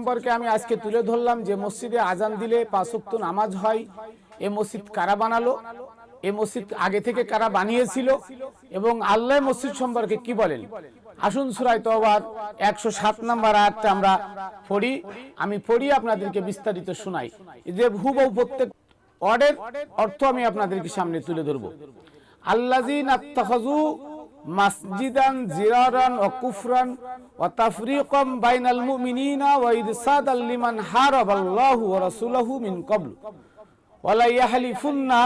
সম্পর্কে আমি আজকে তুলে ধরলাম, যে মসজিদে আজান দিলে পাঁচক্ত নামাজ হয়। এ মসজিদ কারা বানালো? এ মসজিদ আগে থেকে কারা বানিয়েছিল? এবং আল্লাহ মসজিদ সম্পর্কে কি বলেন? আসুন সুরাই তওবার একশো সাত নম্বর আয়াতটা আমরা পড়ি। আমি পড়ি, আপনাদেরকে বিস্তারিত শোনাই। যে হুবহু প্রত্যেক অর্ডের অর্থ আমি আপনাদেরকে সামনে তুলে ধরবো। আত্তাখাজু মাসজিদান জিরারান ও কুফরান ও তাফরিকম বাইনাল মুমিনিনা ওয়া ইরসাদাল লিমান হারাবাল্লাহু ওয়া রাসূলুহু মিন ক্বাবল। ওয়ালা ইয়াহলিফুন্না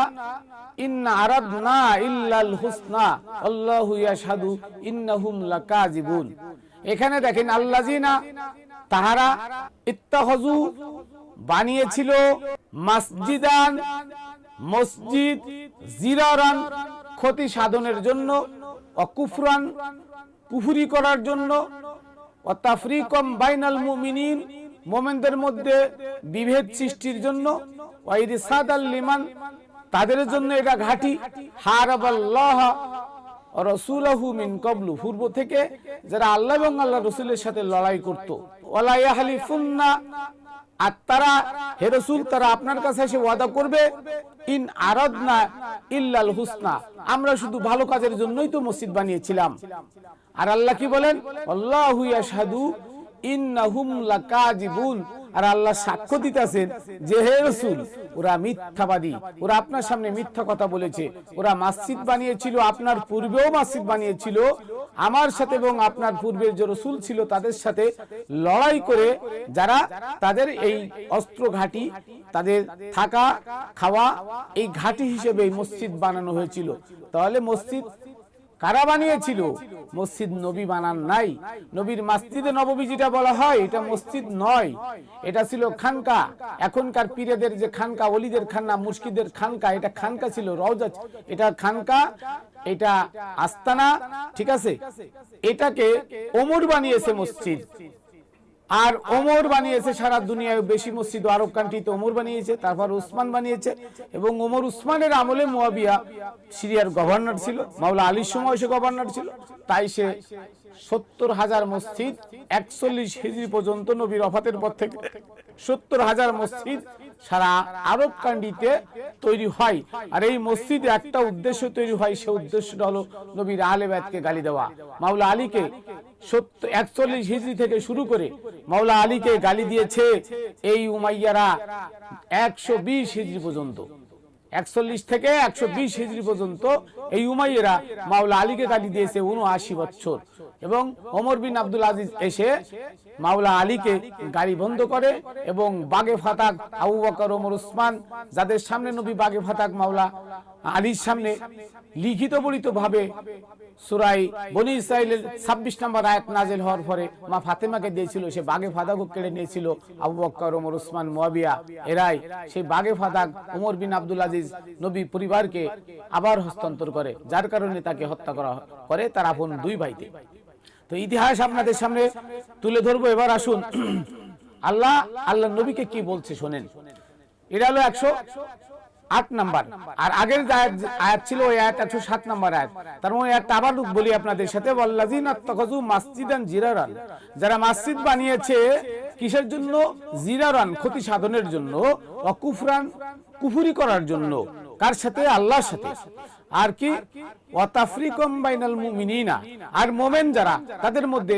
ইন্না আরাদনা ইল্লাল হুসনা। আল্লাহু ইয়াশহাদু ইন্নাহুম লাকাযিবুন। এখানে দেখেন আল্লাজিনা তাহারা ইত্তাখাজু বানিয়েছিল মসজিদান, মসজিদ জিরারান ক্ষতি সাধনের জন্য। অকুফরান কুফুরি করার জন্য, অতাফরিকম বাইনাল মুমিনিন, মোমেনদের মধ্যে বিভেদ সৃষ্টির জন্য ওয়াইরিসাদ আল লিমান, তাদের জন্য এটা ঘাটি, হারাবাল্লাহ রসুলাহু মিন কবলু পূর্ব থেকে যারা আল্লাহ এবং আল্লাহ রসুলের সাথে লড়াই করত, ওয়ালা ইয়াহলিফুন্না আর তারা, হে রসুল, তারা আপনার কাছে এসে ওয়াদা করবে, ইন আরাদনা ইল্লাল হুসনা। আমরা শুধু ভালো কাজের জন্যই তো মসজিদ বানিয়েছিলাম। আর আল্লাহ কি বলেন? আল্লাহ ইয়াশহাদু ইন্নাহুম লাকাযিবুন। আর আল্লাহ সাক্ষ্য দিতেছেন যে হে রসুল, ওরা মিথ্যাবাদী, ওরা আপনার সামনে মিথ্যা কথা বলেছে, ওরা মসজিদ বানিয়েছিল, আপনার পূর্বেও মসজিদ বানিয়েছিল, আমার সাথে এবং আপনার পূর্বের যে রসুল ছিল তাদের সাথে লড়াই করে যারা তাদের এই অস্ত্র ঘাটি, তাদের থাকা, খাওয়া, এই ঘাটি হিসেবে এই মসজিদ বানানো হয়েছিল। তাহলে মসজিদ কারা বানিয়েছিল? মসজিদ নবী বানান নাই। নবীর মাসজিদে নববী যেটা বলা হয়, এটা মসজিদ নয়। এটা ছিল খানকা। এখনকার পীরেদের যে খানকা অলিদের খান্না মুশকিদের খানকা, এটা খানকা ছিল, রওজা এটা খানকা, এটা আস্তানা, ঠিক আছে? এটাকে ওমর বানিয়েছে মসজিদ। আর ওমর বানিয়েছে, সারা দুনিয়ায় বেশি মসজিদ আরব কান্ট্রিতে ওমর বানিয়েছে, তারপর উসমান বানিয়েছে, এবং ওমর উসমানের আমলে মুয়াবিয়া সিরিয়ার গভর্নর ছিল, মাওলা আলীর সময় সে গভর্নর ছিল, তাই সে সত্তর হাজার মসজিদ, একচল্লিশ হিজড়ি পর্যন্ত নবীর অফাতের পর থেকে সত্তর হাজার মসজিদ সারা আরব কান্ডিতে তৈরি হয়। আর এই মসজিদে একটা উদ্দেশ্য তৈরি হয়, সে উদ্দেশ্যটা হলো নবীর আহলে গালি দেওয়া। মাওলা আলীকে একচল্লিশ হিজড়ি থেকে শুরু করে মাওলা আলীকে গালি দিয়েছে এই উমাইয়ারা একশো বিশ পর্যন্ত। একচল্লিশ থেকে একশো বিশ হিজড়ি পর্যন্ত এই উমাইয়েরা মাওলা আলীকে গালি দিয়েছে উনআশি বছর। এবং ওমর বিন আব্দুল আজিজ এসে মাওলা আলীকে গাড়ি বন্ধ করে এবং বাগে ফাতাক আবু বকর, ওমর, উসমান যাদের সামনে নবী বাগে ফাতাক মাওলা আলীর সামনে লিখিত বলিত ভাবে সুরাই বনি ইসরাইলের ছাব্বিশ নম্বর আয়াত নাজেল হওয়ার পরে মা ফাতেমাকে দিয়েছিল, সে বাগে ফাদাকও কেড়ে নিয়েছিল, আবু বক্কর, ওমর, উসমান, মুয়াবিয়া, এরাই সেই বাগে ফাদাক ওমর বিন আব্দুল আজিজ নবী পরিবারকে আবার হস্তান্তর করে, যার কারণে তাকে হত্যা করা করে তার আপন দুই ভাইতে তো ইতিহাস আপনাদের সামনে তুলে ধরবো, এবার আসুন। আল্লাহ আল্লাহ নবীকে কি বলছে শোনেন। এটা হলো একশো আট নাম্বার। আর আগের যে আয়াত ছিল ওই আয়াত একশো সাত নাম্বার আয়াত। তার মানে একটা আবার বলি আপনাদের সাথে। বল্লাজিন আত্তাখাযু মাসজিদান জিরারান। যারা মসজিদ বানিয়েছে কিসের জন্য? জিরারান ক্ষতি সাধনের জন্য। অকুফরান কুফুরি করার জন্য। কার সাথে? আল্লাহর সাথে। আর কি? ওয়াতাফরিকম বাইনাল মুমিনিনা। আর মোমেন যারা, তাদের মধ্যে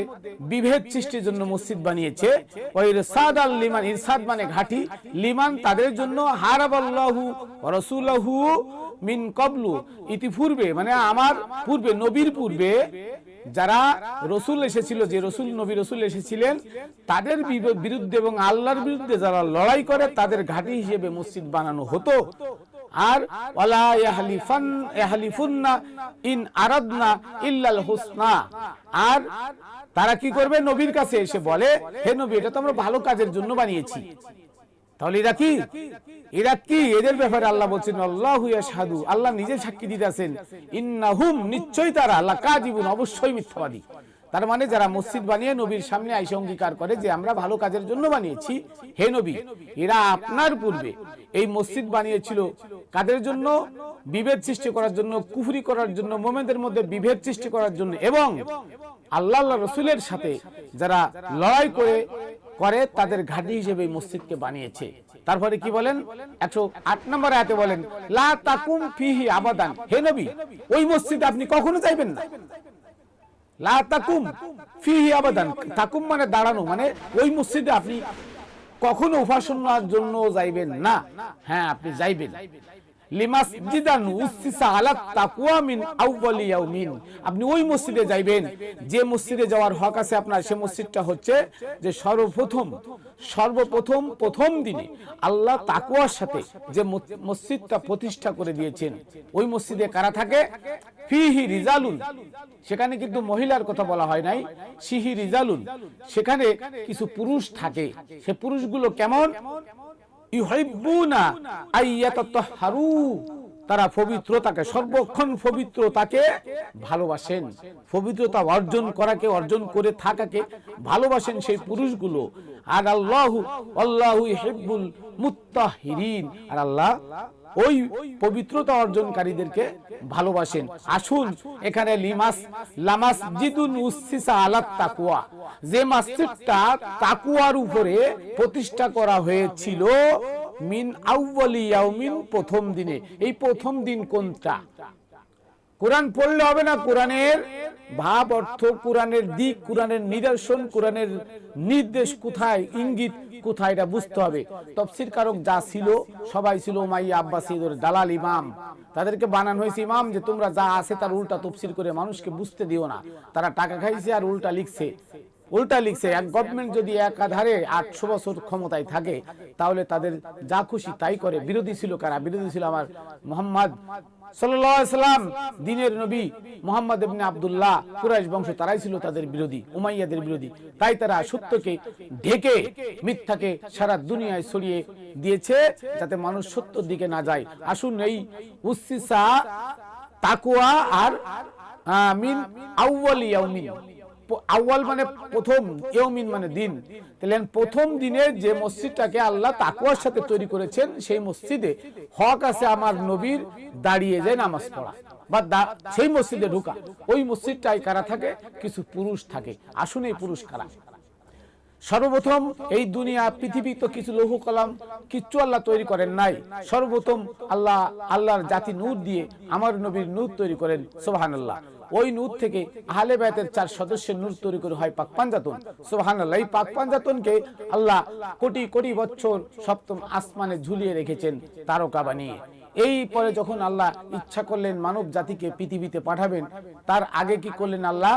বিভেদ সৃষ্টির জন্য মসজিদ বানিয়েছে। ওই ইরসাদ আল লিমান ইরসাদ মানে ঘাটি। লিমান তাদের জন্য হারাবাল্লাহু রাসূলুহু মিন কবলু ইতিপূর্বে মানে আমার পূর্বে, নবীর পূর্বে যারা রসুল এসেছিল, যে রসুল, নবী রসুল এসেছিলেন, তাদের বিরুদ্ধে এবং আল্লাহর বিরুদ্ধে যারা লড়াই করে, তাদের ঘাঁটি হিসেবে মসজিদ বানানো হতো। আর ওয়ালা ইয়াহলিফান ইয়াহলিফুন্না ইন আরাদনা ইল্লাল হুসনা। আর তারা কি করবে? নবীর কাছে এসে বলে, হে নবী, এটা তো আমরা ভালো কাজের জন্য বানিয়েছি। তাহলে এরা কি? এরা কি? এদের ব্যাপারে আল্লাহ বলছেন, আল্লাহ সাধু আল্লাহ নিজে সাক্ষী দিতেছেন, ইন্নাহুম, নিশ্চয়ই তারা। আল্লাহ কাজীবুন অবশ্যই মিথ্যাবাদী। তার মানে যারা মসজিদ বানিয়ে নবীর সামনে আইসে অঙ্গীকার করে যে আমরা ভালো কাজের জন্য বানিয়েছি, হে নবী, এরা আপনার পূর্বে এই মসজিদ বানিয়েছিল। কাদের জন্য? বিভেদ সৃষ্টি করার জন্য, কুফরি করার জন্য, মোমেনদের মধ্যে বিভেদ সৃষ্টি করার জন্য এবং আল্লাহ রসুলের সাথে যারা লড়াই করে করে তাদের ঘাঁটি হিসেবে এই মসজিদকে বানিয়েছে। তারপরে কি বলেন? একশো আট নম্বর আয়াতে বলেন, লা তাকুম ফিহি আবাদান। হে নবী, ওই মসজিদে আপনি কখনো যাইবেন না। মানে মানে হ্যাঁ আপনি ওই মসজিদে যাইবেন, যে মসজিদে যাওয়ার হক আছে আপনার, সে মসজিদটা হচ্ছে যে সর্বপ্রথম সর্বপ্রথম, প্রথম দিনে আল্লাহ তাকওয়ার সাথে যে মসজিদটা প্রতিষ্ঠা করে দিয়েছেন, ওই মসজিদে কারা থাকে? ফিহি রিজালুন। সেখানে কিন্তু মহিলার কথা বলা হয় নাই, সিহি রিজালুন। সেখানে কিছু পুরুষ থাকে। সে পুরুষগুলো কেমন? ইউহিব্বুনা আইয়াতাতাহহারু তারা পবিত্রতাকে, সর্বক্ষণ পবিত্রতাকে ভালোবাসেন। পবিত্রতা অর্জন করাকে, অর্জন করে থাকাকে ভালোবাসেন সেই পুরুষগুলো। আর আল্লাহ, আল্লাহু ইহিব্বুল মুত্তাহিরিন। আর আল্লাহ ওই পবিত্রতা অর্জনকারীদেরকে ভালোবাসেন। আসুন এখানে লিমাস, লামাস জিদুন উসিসা আলাত তাকুয়া। যে মসজিদটা তাকুয়ার উপরে প্রতিষ্ঠা করা হয়েছিল মিন আউয়ালি ইয়াউমিন প্রথম দিনে। এই প্রথম দিন কোনটা? কোরআন পড়লে হবে না, কোরআনের ভাব অর্থ, কোরআনের দিক, কোরআনের নিদর্শন, কোরআনের নির্দেশ কোথায়, ইঙ্গিত কোথায়, এটা বুঝতে হবে। তফসির কারক যা ছিল, সবাই ছিল উমাইয়া আব্বাসীদের দালাল ইমাম। তাদেরকে বানানো হয়েছে ইমাম যে তোমরা যা আছে তার উল্টা তফসির করে মানুষকে বুঝতে দিও না। তারা টাকা খাইছে আর উল্টা লিখছে। উল্টা লিখছে, এক গভর্নমেন্ট যদি একাধারে আটশো বছর ক্ষমতায় থাকে, তাহলে তাদের যা খুশি তাই করে। বিরোধী ছিল কারা? বিরোধী ছিল আমার মোহাম্মদ সাল্লাম, দিনের নবী মোহাম্মদ ইবনে আবদুল্লাহ, কুরাইশ বংশ তারাই ছিল তাদের বিরোধী, উমাইয়াদের বিরোধী। তাই তারা সত্যকে ঢেকে, মিথ্যাকে সারা দুনিয়ায় ছড়িয়ে দিয়েছে যাতে মানুষ সত্যর দিকে না যায়। আসুন এই উসিসা তাকুয়া আর মিন প- আউয়াল মানে প্রথম ইয়মিন মানে দিন। তাহলে প্রথম দিনে যে মসজিদটাকে আল্লাহ তাকুয়ার সাথে তৈরি করেছেন, সেই মসজিদে হক আছে আমার নবীর দাঁড়িয়ে যায় নামাজ পড়া বা সেই মসজিদে ঢুকা। ওই মসজিদটাই কারা থাকে? কিছু পুরুষ থাকে। আসুন এই পুরুষ কারা? সর্বপ্রথম এই দুনিয়া, পৃথিবী তো কিছু লৌহ কলাম, কিচ্ছু আল্লাহ তৈরি করেন নাই। সর্বপ্রথম আল্লাহ, আল্লাহর জাতি নূর দিয়ে আমার নবীর নূর তৈরি করেন সোহান আল্লাহ ওই নূর থেকে আহলে বায়তের চার সদস্যের নূর তৈরি করে হয় পাক পাঞ্জাতন। সোহান আল্লাহ এই পাক পাঞ্জাতনকে আল্লাহ কোটি কোটি বছর সপ্তম আসমানে ঝুলিয়ে রেখেছেন তারকা বানিয়ে। এই পরে যখন আল্লাহ ইচ্ছা করলেন মানব জাতিকে পৃথিবীতে পাঠাবেন, তার আগে কি করলেন আল্লাহ?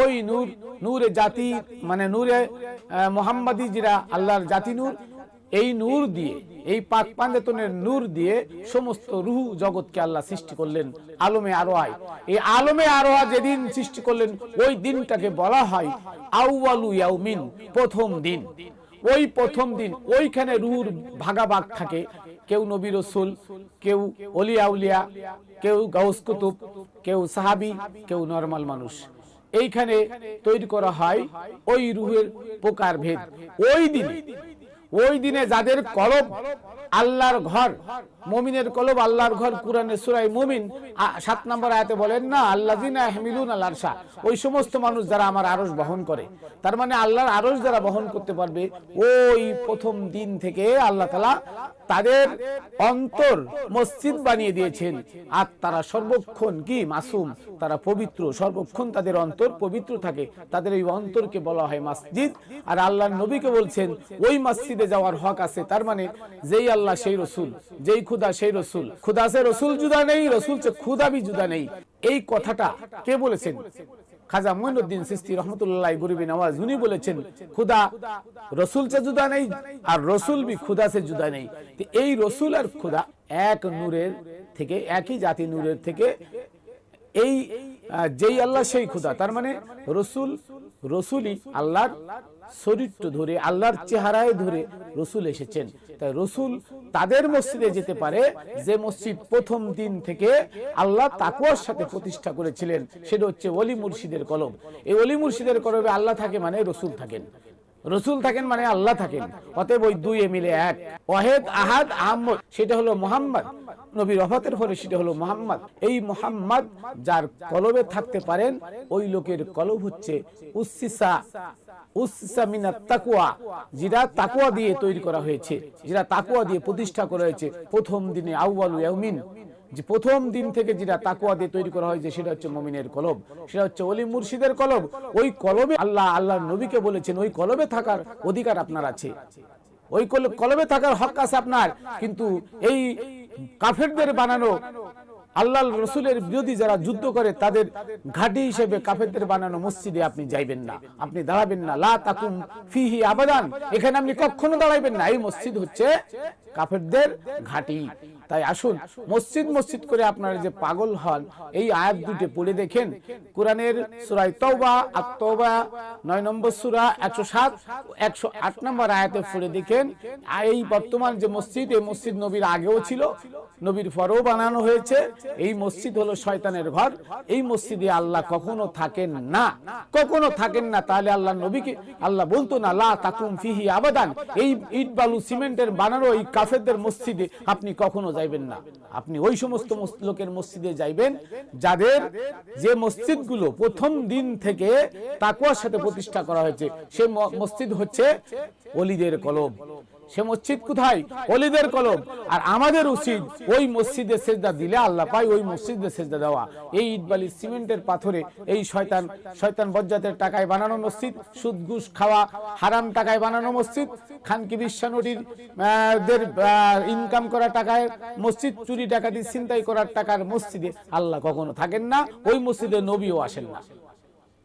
ওই নূর, নূরে জাতি মানে নূরে মোহাম্মদী যেটা আল্লাহর জাতি নূর, এই নূর দিয়ে, এই পাক পাঞ্জাতনের নূর দিয়ে সমস্ত রুহু জগৎকে আল্লাহ সৃষ্টি করলেন আলমে আরোয়ায়। এই আলমে আরোয়া যেদিন সৃষ্টি করলেন, ওই দিনটাকে বলা হয় আউয়ালু ইয়াউমিন, প্রথম দিন। ওই প্রথম দিন, ওইখানে রুহুর ভাগাভাগ থাকে কেউ নবী রসুল, কেউ অলিয়া উলিয়া কেউ গাউস কুতুব, কেউ সাহাবি, কেউ নরমাল মানুষ। এইখানে তৈরি করা হয় ওই রুহের প্রকার ভেদ। ওই দিন, ওই দিনে যাদের কলব আল্লাহর ঘর, মমিনের কলব আল্লাহর ঘর কোরআনের সুরাই মমিন সাত নম্বর আয়াতে বলেন, না আল্লাদিনা হেমিলুন আল্লাহর শাহ ওই সমস্ত মানুষ যারা আমার আরস বহন করে, তার মানে আল্লাহর আরস যারা বহন করতে পারবে, ওই প্রথম দিন থেকে আল্লাহ তালা তাদের অন্তর মসজিদ বানিয়ে দিয়েছেন। আর তারা সর্বক্ষণ কি? মাসুম। তারা পবিত্র, সর্বক্ষণ তাদের অন্তর পবিত্র থাকে। তাদের এই অন্তরকে বলা হয় মসজিদ। আর আল্লাহ নবীকে বলছেন, ওই মসজিদে যাওয়ার হক আছে। তার মানে যেই আল্লাহ সেই রসুল, যেই খুদা সেই রসুল। খুদা সে রসুল জুদা নেই, রসুল সে খুদা বি জুদা নেই। এই কথাটা কে বলেছেন? খাজা মঈনুদ্দিন সিস্তি রহমতুল্লাহ গরিবী নওয়াজ উনি বলেছেন খুদা রসুল সে জুদা নেই আর রসুল বি খুদা সে জুদা নেই। এই রসুল আর খুদা এক নূরের থেকে একই জাতি নূরের থেকে এই যেই আল্লাহ সেই খুদা। তার মানে রসুল রসুলই আল্লাহর চরিত্র ধরে, আল্লাহর চেহারায় ধরে রসুল এসেছেন। তাই রসুল তাদের মসজিদে যেতে পারে, যে মসজিদ প্রথম দিন থেকে আল্লাহ তাকুয়ার সাথে প্রতিষ্ঠা করেছিলেন, সেটা হচ্ছে অলি মুর্শিদের কলম। এই অলি মুর্শিদের কলমে আল্লাহ থাকে মানে রসুল থাকেন। রসুল থাকেন মানে আল্লাহ থাকেন, অতএব ওই দুই মিলে এক। ওয়াহেদ আহাদ আহমদ সেটা হলো মোহাম্মদ। নবীর রফাতের ফলে সেটা হলো মোহাম্মদ। এই মোহাম্মদ যার কলবে থাকতে পারেন, ওই লোকের কলব হচ্ছে উসিসা উসসা মিনাত তাকওয়া যেটা তাকওয়া দিয়ে তৈরি করা হয়েছে, যেটা তাকওয়া দিয়ে প্রতিষ্ঠা করা হয়েছে প্রথম দিনে ইয়াউমিন। যে প্রথম দিন থেকে যেটা তাকুয়া দিয়ে তৈরি করা হয়েছে, সেটা হচ্ছে মমিনের কলব। সেটা হচ্ছে অলি মুর্শিদের কলব। ওই কলবে আল্লাহ আল্লাহ নবীকে বলেছেন, ওই কলবে থাকার অধিকার আপনার আছে। ওই কল- কলবে থাকার হক আছে আপনার। কিন্তু এই কাফেরদের বানানো আল্লাহ রসুলের বিরোধী যারা যুদ্ধ করে, তাদের ঘাটি হিসেবে কাফেরদের বানানো মসজিদে আপনি যাইবেন না। আপনি দাঁড়াবেন না। লা তাকুম ফিহি আবাদান। এখানে আপনি কখনো দাঁড়াইবেন না। এই মসজিদ হচ্ছে কাফেরদের ঘাঁটি। তাই আসুন মসজিদ মসজিদ করে আপনারা যে পাগল হন, এই আয়াত দুটি পড়ে দেখেন। কোরআনের সুরাই আর তওবা নয় নম্বর সুরা, একশো সাত, একশো আট নম্বর আয়াতে পড়ে দেখেন, এই বর্তমান যে মসজিদ, এই মসজিদ নবীর আগেও ছিল, নবীর পরেও বানানো হয়েছে। এই মসজিদ হলো শয়তানের ঘর। এই মসজিদে আল্লাহ কখনো থাকেন না। কখনো থাকেন না, তাহলে আল্লাহ নবীকে, আল্লাহ বলতো না, লা তাকুম ফিহি আবাদান। এই ইট বালু সিমেন্টের বানানো এই কাফেরদের মসজিদে আপনি কখনো যাইবেন না। আপনি ওই সমস্ত মস- লোকের মসজিদে যাইবেন, যাদের যে মসজিদগুলো প্রথম দিন থেকে তাকুয়ার সাথে প্রতিষ্ঠা করা হয়েছে সেই মসজিদ হচ্ছে অলিদের কলব সে মসজিদ কোথায়? অলিদের কলম। আর আমাদের উচিত ওই মসজিদে সেজদা দিলে আল্লাহ পায় ওই মসজিদে সেজদা দেওয়া। এই ইটবালি সিমেন্টের পাথরে এই শয়তান শয়তান বজ্জাতের টাকায় বানানো মসজিদ, সুদ, ঘুষ খাওয়া, হারাম টাকায় বানানো মসজিদ, খানকি বিশ্বানুটির ইনকাম করা টাকায় মসজিদ, চুরি টাকা দিয়ে চিন্তাই করার টাকার মসজিদে আল্লাহ কখনো থাকেন না, ওই মসজিদে নবীও আসেন না।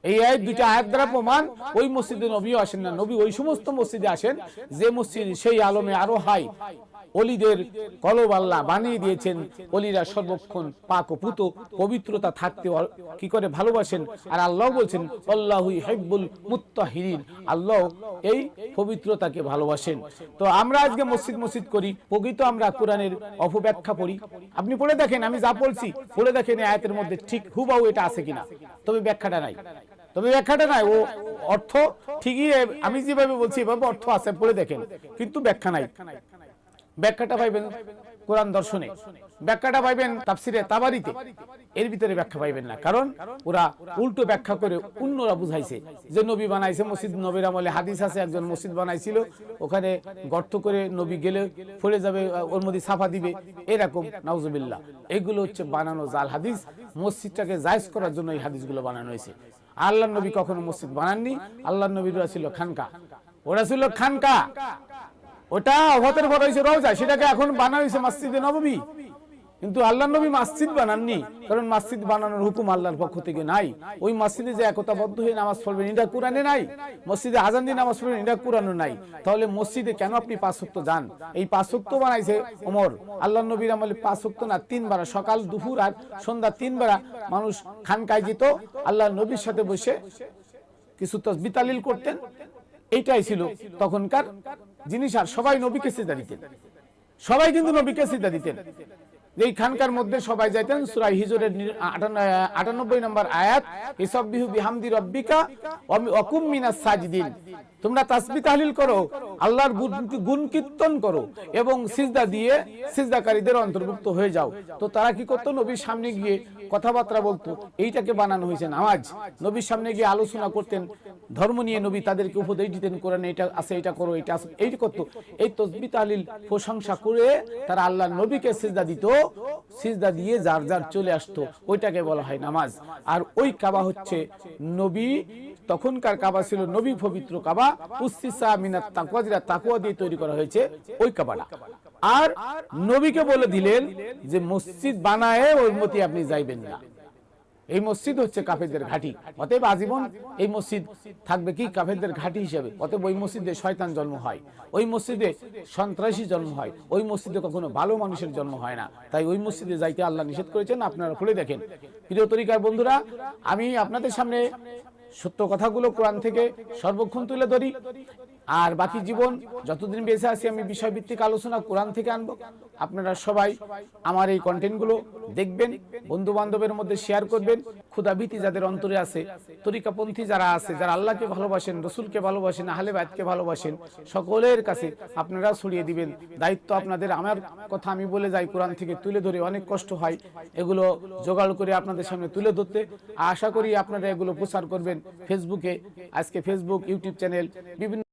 এই আয়াত দুইটা আয়াত দ্বারা প্রমাণ, ওই মসজিদে নবীও আসেন না। নবী ওই সমস্ত মসজিদে আসেন, যে মসজিদ সেই আলমে আরও হাই। অলিদের কলব আল্লাহ বানিয়ে দিয়েছেন, অলিরা সর্বক্ষণ পাক পুত, পবিত্রতা থাকতে কি করে ভালোবাসেন? আর আল্লাহ বলছেন, আল্লাহু হেব্বুল মুত্তাহিরিন। আল্লাহ এই পবিত্রতাকে ভালোবাসেন। তো আমরা আজকে মসজিদ মসজিদ করি, প্রকৃত আমরা কোরআনের অপব্যাখ্যা পড়ি। আপনি পড়ে দেখেন, আমি যা বলছি পড়ে দেখেন আয়াতের মধ্যে ঠিক হুবাহু এটা আছে কিনা। তবে ব্যাখ্যাটা নাই। তবে ব্যাখ্যাটা নাই, ও অর্থ ঠিকই, আমি যেভাবে বলছি, এভাবে অর্থ আছে, পড়ে দেখেন। কিন্তু ব্যাখ্যা নাই। ব্যাখ্যাটা পাইবেন? কোরআন দর্শনে। ব্যাখ্যাটা পাইবেন তাফসিরে তাবারিতে। এর ভিতরে ব্যাখ্যা পাইবেন না। কারণ ওরা উল্টো ব্যাখ্যা করে অন্যরা বুঝাইছে। যে নবী বানাইছে মসজিদ নবীর আমলে হাদিস আছে, একজন মসজিদ বানাইছিল। ওখানে গর্ত করে নবী গেলে ফলে যাবে, ওর মধ্যে সাফা দিবে। এরকম, নাউজুবিল্লাহ। এগুলো হচ্ছে বানানো জাল হাদিস। মসজিদটাকে জায়জ করার জন্য এই হাদিসগুলো বানানো হয়েছে। আল্লাহ নবী কখনো মসজিদ বানাননি। আল্লাহ নবীরা ছিল খানকা। ওরা ছিল খানকা। ওটা অভাতের পর হয়েছে রওজা সেটাকে এখন বানা হয়েছে মসজিদে নবমী। কিন্তু আল্লাহ নবী মসজিদ বানাননি। কারণ মসজিদ বানানোর হুকুম আল্লাহর পক্ষ থেকে নাই। ওই মসজিদে যে একতাবদ্ধ হয়ে নামাজ পড়বেন, এটা কোরআনে নাই। মসজিদে আজান দিয়ে নামাজ পড়বেন, এটা কোরআনে নাই। তাহলে মসজিদে কেন আপনি পাঁচক্ত যান? এই পাঁচক্ত বানাইছে ওমর। আল্লাহ নবীর আমলে পাঁচক্ত না তিনবার সকাল, দুপুর আর সন্ধ্যা তিনবার মানুষ খানকায় যেত। আল্লাহ নবীর সাথে বসে কিছু তসবি তালিল করতেন। এইটাই ছিল তখনকার জিনিস আর সবাই নবীকে সিজা দিতেন। সবাই কিন্তু নবীকে সিজা দিতেন। এই খানকার মধ্যে সবাই যাইতেন সুরাই হিজরের আটানব্বই নম্বর আয়াত বিহু বিহামদি রব্বিকা অকুম মিনাস সাজিদিন। তোমরা তাসবিহ তাহলিল করো, আল্লাহর গুণ- গুণ কীর্তন করো এবং সিজদা দিয়ে সিজদাকারীদের অন্তর্ভুক্ত হয়ে যাও। তো তারা কি করতো? নবীর সামনে গিয়ে কথাবার্তা বলতো। এইটাকে বানানো হয়েছে নামাজ নবীর সামনে গিয়ে আলোচনা করতেন। ধর্ম নিয়ে নবী তাদেরকে উপদেশ দিতেন, কোরআন এটা আছে, এটা করো, এটা আছে এইটা করতো। এই তসবি তাহলিল প্রশংসা করে তারা আল্লাহ নবীকে সিজদা দিত। সিজদা দিয়ে যার যার চলে আসতো। ওইটাকে বলা হয় নামাজ। আর ওই কাবা হচ্ছে নবী তখনকার কাবা ছিল নবী পবিত্র কাবা। উস্তিসা মিনাত তাকুয়া যেটা তাকুয়া দিয়ে তৈরি করা হয়েছে ওই কাবাটা। আর নবীকে বলে দিলেন যে, মসজিদ বানায় ওই মতি আপনি যাইবেন না। এই মসজিদ হচ্ছে কাফেরদের ঘাঁটি। অতএব আজীবন এই মসজিদ থাকবে কি? কাফেরদের ঘাঁটি হিসেবে। অতএব ওই মসজিদে শয়তান জন্ম হয়, ওই মসজিদে সন্ত্রাসী জন্ম হয়, ওই মসজিদে কখনো ভালো মানুষের জন্ম হয় না। তাই ওই মসজিদে যাইতে আল্লাহ নিষেধ করেছেন। আপনারা খুলে দেখেন। প্রিয় তরিকার বন্ধুরা, আমি আপনাদের সামনে সত্য কথাগুলো কোরআন থেকে সর্বক্ষণ তুলে ধরি। আর বাকি জীবন যতদিন বেঁচে আছি আমি বিষয়ভিত্তিক আলোচনা কোরআন থেকে আনব। আপনারা সবাই আমার এই কন্টেন্টগুলো দেখবেন বন্ধু বান্ধবের মধ্যে শেয়ার করবেন। ক্ষুদাভীতি যাদের অন্তরে আছে, তরিকাপন্থী যারা আছে, যারা আল্লাহকে ভালোবাসেন, রসুলকে ভালোবাসেন, আহলে বাইতকে ভালোবাসেন, সকলের কাছে আপনারা ছড়িয়ে দিবেন। দায়িত্ব আপনাদের, আমার কথা আমি বলে যাই, কোরআন থেকে তুলে ধরে অনেক কষ্ট হয়। এগুলো জোগাড় করে আপনাদের সামনে তুলে ধরতে। আশা করি আপনারা এগুলো প্রচার করবেন। ফেসবুকে, আজকে ফেসবুক, ইউটিউব চ্যানেল, বিভিন্ন